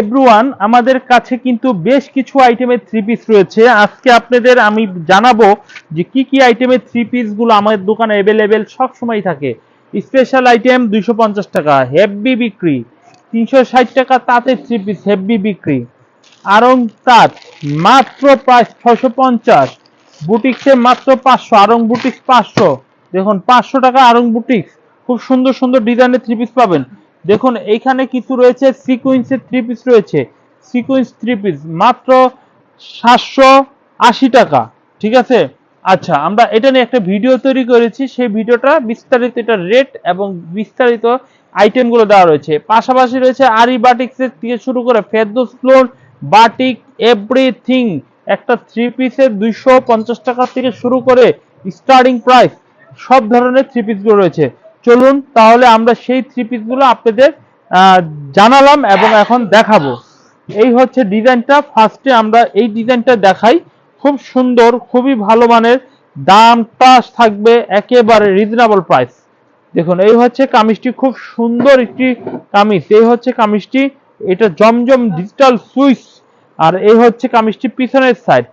Everyone আমাদের কাছে কিন্তু বেশ কিছু আইটেমের থ্রি পিস রয়েছে। আজকে আপনাদের আমি জানাব যে কি কি আইটেমের থ্রি পিসগুলো আমাদের দোকানে অ্যাভেলেবেল সব সময় থাকে। স্পেশাল আইটেম দুইশো পঞ্চাশ টাকা হেভি বিক্রি তিনশো ষাট টাকা তাঁতের থ্রি পিস হেভি বিক্রি। আরং তাঁত, মাত্র প্রায় ছশো পঞ্চাশ। বুটিক্সে মাত্র পাঁচশো আরং বুটিক্স পাঁচশো। দেখুন, পাঁচশো টাকা আরং বুটিক্স। খুব সুন্দর সুন্দর ডিজাইনের থ্রি পিস পাবেন। দেখুন, এইখানে কিছু রয়েছে সিকুয়েন্সের থ্রি পিস রয়েছে। সিকুয়েন্স থ্রি পিস মাত্র সাতশো আশি টাকা, ঠিক আছে? আচ্ছা আমরা এটা নিয়ে একটা ভিডিও তৈরি করেছি, সেই ভিডিওটা বিস্তারিত, এটা রেট এবং বিস্তারিত আইটেমগুলো দেওয়া রয়েছে। পাশাপাশি রয়েছে আরি বাটিক্সের থেকে শুরু করে ফেরদোস ফ্লোর বাটিক এভরিথিং একটা থ্রি পিসের দুইশো পঞ্চাশ টাকা থেকে শুরু করে স্টার্টিং প্রাইস সব ধরনের থ্রি পিসগুলো রয়েছে। চলুন তাহলে আমরা সেই থ্রি পিসগুলো আপনাদের জানালাম এবং এখন দেখাবো। এই হচ্ছে ডিজাইনটা। ফার্স্টে আমরা এই ডিজাইনটা দেখাই। খুব সুন্দর, খুবই ভালো মানের দামটা থাকবে একেবারে রিজনেবল প্রাইস দেখুন, এই হচ্ছে কামিজটি, খুব সুন্দর একটি কামিজ। এই হচ্ছে কামিজটি, এটা জমজম ডিজিটাল সুইচ। আর এই হচ্ছে কামিজটি পিছনের সাইড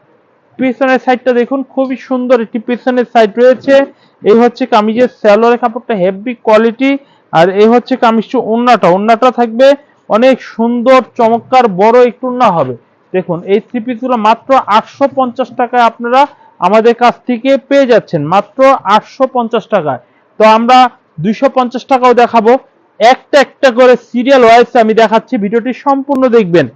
পিছনের সাইডটা দেখুন, খুবই সুন্দর একটি পিছনের সাইড রয়েছে। এই হচ্ছে কামিজের স্যালোয়ারের কাপড়টা হেভি কোয়ালিটি আর এই হচ্ছে কামিজটি ওন্নাটা ওন্নাটা থাকবে অনেক সুন্দর, চমৎকার, বড় একটু ওন্না হবে। দেখুন, এই থ্রি পিসগুলো মাত্র আটশো পঞ্চাশ টাকায় আপনারা আমাদের কাছ থেকে পেয়ে যাচ্ছেন। মাত্র আটশো পঞ্চাশ টাকায়। তো আমরা দুইশো পঞ্চাশ টাকাও দেখাবো। একটা একটা করে সিরিয়াল ওয়াইজ আমি দেখাচ্ছি, ভিডিওটি সম্পূর্ণ দেখবেন।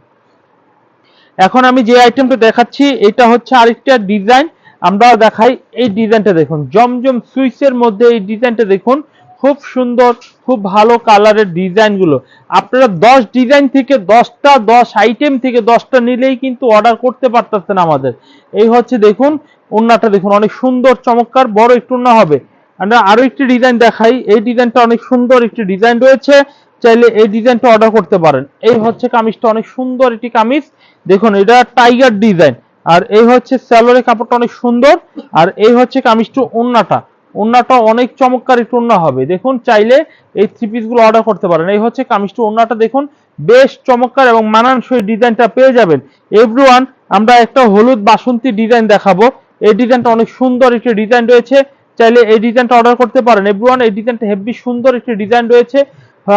এখন আমি যে আইটেমটা দেখাচ্ছি, এটা হচ্ছে আরেকটা ডিজাইন আমরা দেখাই এই ডিজাইনটা দেখুন। জমজম সুইচের মধ্যে এই ডিজাইনটা দেখুন। খুব সুন্দর, খুব ভালো কালারের ডিজাইনগুলো আপনারা দশ ডিজাইন থেকে দশটা, দশ আইটেম থেকে দশটা নিলেই কিন্তু অর্ডার করতে পারতেছেন আমাদের। এই হচ্ছে দেখুন ওন্নাটা দেখুন, অনেক সুন্দর, চমৎকার, বড় একটু ওন্না হবে। আমরা আরও একটি ডিজাইন দেখাই। এই ডিজাইনটা অনেক সুন্দর একটি ডিজাইন রয়েছে। চাইলে এই ডিজাইনটা অর্ডার করতে পারেন। এই হচ্ছে কামিজটা, অনেক সুন্দর একটি কামিজ। দেখুন, এটা টাইগার ডিজাইন আর এই হচ্ছে স্যালোরের কাপড়টা অনেক সুন্দর, আর এই হচ্ছে কামিজটা ওন্নাটা ওন্নাটা অনেক চমৎকার একটু ওন্না হবে। দেখুন, চাইলে এই থ্রি পিসগুলো অর্ডার করতে পারেন। এই হচ্ছে কামিজটা ওন্নাটা দেখুন, বেশ চমৎকার এবং মানানসই ডিজাইনটা পেয়ে যাবেন। এভরিওয়ান আমরা একটা হলুদ বাসন্তী ডিজাইন দেখাবো। এই ডিজাইনটা অনেক সুন্দর একটি ডিজাইন রয়েছে। চাইলে এই ডিজাইনটা অর্ডার করতে পারেন। এভরিওয়ান এই ডিজাইনটা হেভি সুন্দর একটি ডিজাইন রয়েছে।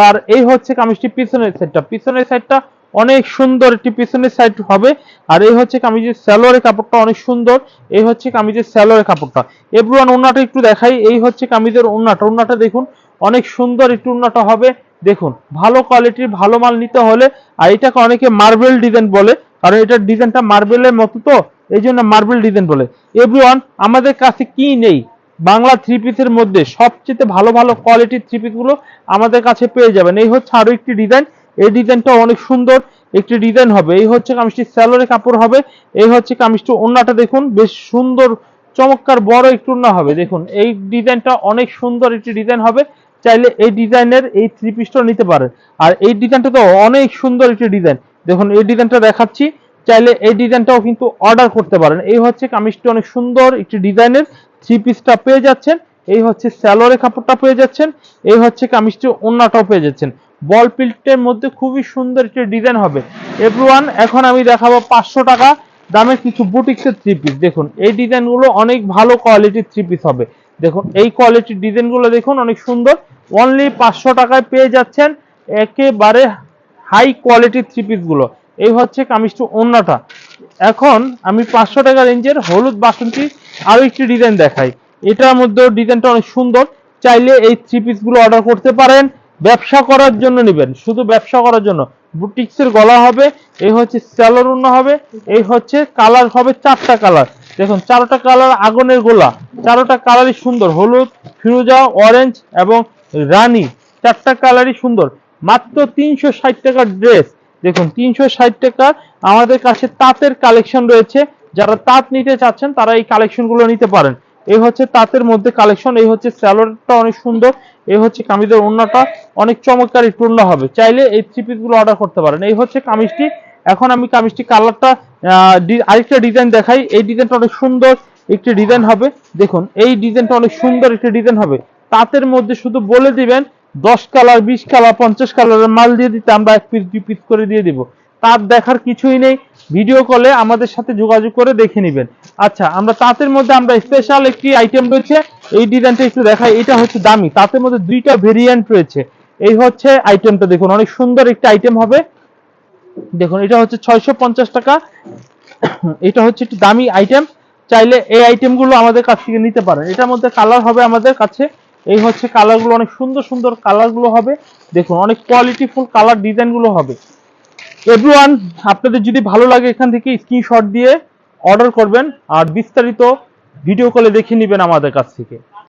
আর এই হচ্ছে কামিজটি পিছনের সাইডটা পিছনের সাইডটা অনেক সুন্দর একটি পিছনের সাইড হবে। আর এই হচ্ছে কামিজের স্যালোয়ারের কাপড়টা অনেক সুন্দর, এই হচ্ছে কামিজের স্যালোয়ারের কাপড়টা। এভরিওয়ান ওন্নাটা একটু দেখাই, এই হচ্ছে কামিজের ওন্নাটা ওন্নাটা দেখুন, অনেক সুন্দর একটু ওন্নাটা হবে। দেখুন, ভালো কোয়ালিটির ভালো মাল নিতে হলে, আর এটাকে অনেকে মার্বেল ডিজাইন বলে, কারণ এটার ডিজাইনটা মার্বেলের মতো তো, এই জন্য মার্বেল ডিজাইন বলে। এভরিওয়ান, আমাদের কাছে কি নেই? বাংলা থ্রি পিসের মধ্যে সবচেয়ে ভালো ভালো কোয়ালিটির থ্রি পিসগুলো আমাদের কাছে পেয়ে যাবেন। এই হচ্ছে আরও একটি ডিজাইন এই ডিজাইনটা অনেক সুন্দর একটি ডিজাইন হবে। এই হচ্ছে কামিজটি স্যালোরে কাপড় হবে। এই হচ্ছে কামিজটি ওন্নাটা দেখুন, বেশ সুন্দর, চমৎকার, বড় একটু ওন্না হবে। দেখুন, এই ডিজাইনটা অনেক সুন্দর একটি ডিজাইন হবে। চাইলে এই ডিজাইনের এই থ্রি পিসটা নিতে পারেন। আর এই ডিজাইনটা তো অনেক সুন্দর একটি ডিজাইন। দেখুন, এই ডিজাইনটা দেখাচ্ছি। চাইলে এই ডিজাইনটাও কিন্তু অর্ডার করতে পারেন। এই হচ্ছে কামিজটি অনেক সুন্দর একটি ডিজাইনের। থ্রি পিসটা পেয়ে যাচ্ছেন। এই হচ্ছে স্যালোরে কাপড়টা পেয়ে যাচ্ছেন। এই হচ্ছে কামিজটি ওন্নাটাও পেয়ে যাচ্ছেন। বল পিল্টের মধ্যে খুবই সুন্দর একটি ডিজাইন হবে। এভরিওয়ান এখন আমি দেখাবো পাঁচশো টাকা দামের কিছু বুটিক্সের থ্রি পিস দেখুন, এই ডিজাইনগুলো অনেক ভালো কোয়ালিটির থ্রি পিস হবে। দেখুন, এই কোয়ালিটির ডিজাইনগুলো দেখুন, অনেক সুন্দর। অনলি পাঁচশো টাকায় পেয়ে যাচ্ছেন একেবারে হাই কোয়ালিটির থ্রি পিসগুলো এই হচ্ছে কামিজটি অন্যটা এখন আমি পাঁচশো টাকা রেঞ্জের হলুদ বাসন্তী আরও একটি ডিজাইন দেখাই। এটার মধ্যেও ডিজাইনটা অনেক সুন্দর। চাইলে এই থ্রি পিসগুলো অর্ডার করতে পারেন। ব্যবসা করার জন্য নেবেন, শুধু ব্যবসা করার জন্য। বুটিক্সের গলা হবে, এই হচ্ছে স্যালোর উন্না হবে, এই হচ্ছে কালার হবে চারটা কালার দেখুন, চারটা কালার আগুনের গোলা, চারোটা কালারই সুন্দর, হলুদ, ফিরোজা অরেঞ্জ এবং রানী, চারটা কালারই সুন্দর। মাত্র তিনশো ষাট টাকার ড্রেস দেখুন, তিনশো ষাট টাকার আমাদের কাছে তাঁতের কালেকশন রয়েছে। যারা তাঁত নিতে চাচ্ছেন, তারা এই কালেকশনগুলো নিতে পারেন। এই হচ্ছে তাঁতের মধ্যে কালেকশন এই হচ্ছে স্যালোয়ারটা অনেক সুন্দর, এই হচ্ছে কামিজের ওড়নাটা অনেক চমৎকার একটু হবে। চাইলে এই থ্রি পিসগুলো অর্ডার করতে পারেন। এই হচ্ছে কামিজটি। এখন আমি কামিজটি কালারটা আরেকটা ডিজাইন দেখাই। এই ডিজাইনটা অনেক সুন্দর একটি ডিজাইন হবে। দেখুন, এই ডিজাইনটা অনেক সুন্দর একটি ডিজাইন হবে। তাঁতের মধ্যে শুধু বলে দিবেন, দশ কালার বিশ কালার পঞ্চাশ কালারের মাল দিয়ে দিতে আমরা এক পিস দুই পিস করে দিয়ে দিব। তার দেখার কিছুই নেই। ভিডিও কলে আমাদের সাথে যোগাযোগ করে দেখে নেবেন। আচ্ছা আমরা তাঁতের মধ্যে আমরা স্পেশাল একটি আইটেম রয়েছে। এই ডিজাইনটা একটু দেখাই, এটা হচ্ছে দামি। তাঁতের মধ্যে দুইটা ভেরিয়েন্ট রয়েছে। এই হচ্ছে আইটেমটা দেখুন, অনেক সুন্দর একটা আইটেম হবে। দেখুন, এটা হচ্ছে ছয়শো পঞ্চাশ টাকা। এটা হচ্ছে একটি দামি আইটেম চাইলে এই আইটেমগুলো আমাদের কাছ থেকে নিতে পারেন। এটার মধ্যে কালার হবে আমাদের কাছে। এই হচ্ছে কালারগুলো অনেক সুন্দর সুন্দর কালারগুলো হবে। দেখুন, অনেক কোয়ালিটিফুল কালার ডিজাইনগুলো হবে। এভরিওয়ান আপনাদের যদি ভালো লাগে এখান থেকে স্ক্রিনশট দিয়ে অর্ডার করবেন আর বিস্তারিত ভিডিও কলে দেখে নেবেন আমাদের কাছ থেকে।